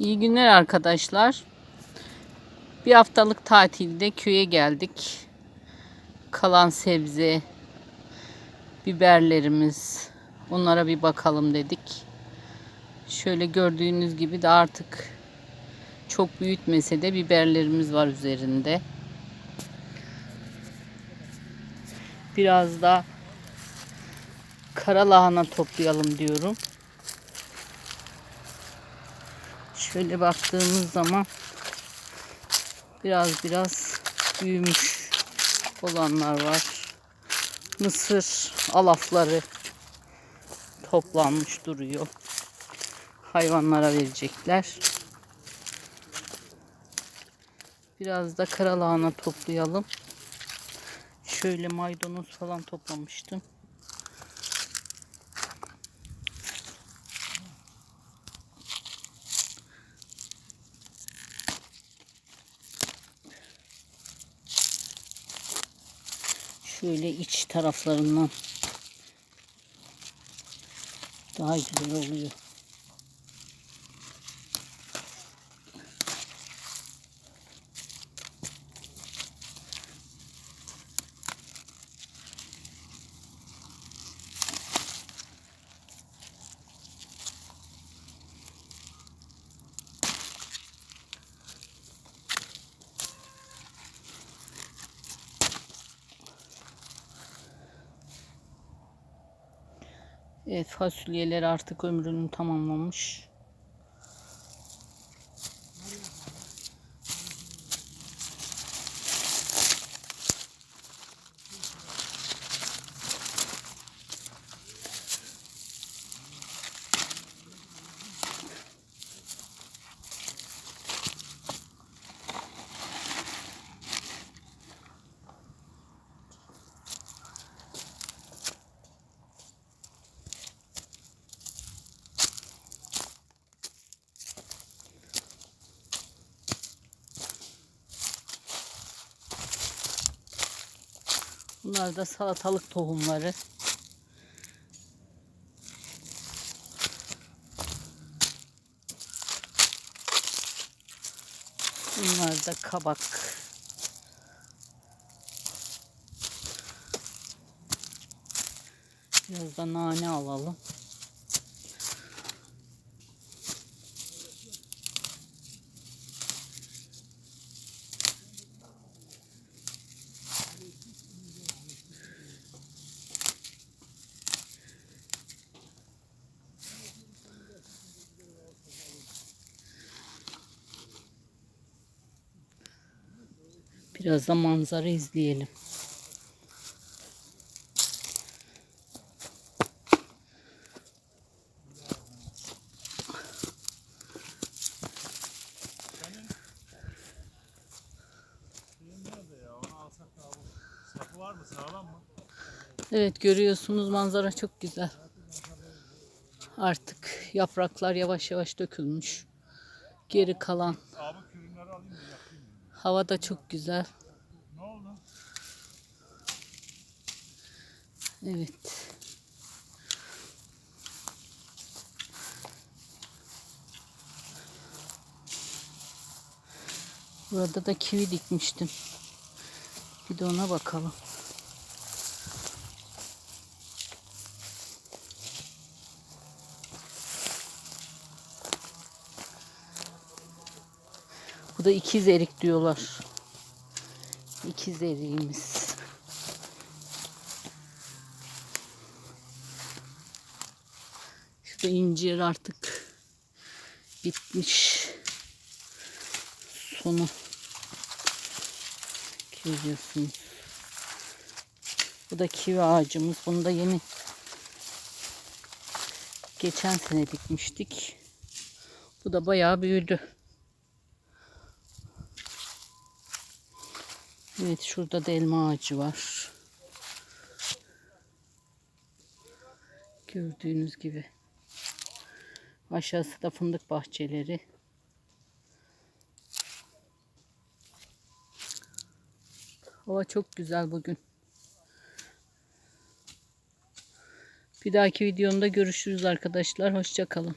İyi günler arkadaşlar. Bir haftalık tatilde köye geldik. Kalan sebze, biberlerimiz, onlara bir bakalım dedik. Şöyle gördüğünüz gibi de artık çok büyütmese de biberlerimiz var üzerinde. Biraz da kara lahana toplayalım diyorum. Şöyle baktığımız zaman biraz biraz büyümüş olanlar var. Mısır alafları toplanmış duruyor. Hayvanlara verecekler. Biraz da kara lahana toplayalım. Şöyle maydanoz falan toplamıştım. Şöyle iç taraflarından daha güzel oluyor. Evet fasulyeler artık ömrünü tamamlamış. Bunlar da salatalık tohumları. Bunlar da kabak. Biraz da nane alalım. Biraz da manzara izleyelim. Evet görüyorsunuz manzara çok güzel. Artık yapraklar yavaş yavaş dökülmüş. Geri kalan Abi hava da çok güzel. Ne oldu? Evet. Burada da kivi dikmiştim. Bir de ona bakalım. Da ikiz erik diyorlar. İkiz eriğimiz. Şurada incir artık bitmiş. Sonu görüyorsunuz. Bu da kivi ağacımız. Bunu da yeni geçen sene dikmiştik. Bu da bayağı büyüdü. Evet şurada da elma ağacı var. Gördüğünüz gibi. Aşağısı da fındık bahçeleri. Hava çok güzel bugün. Bir dahaki videomda görüşürüz arkadaşlar. Hoşça kalın.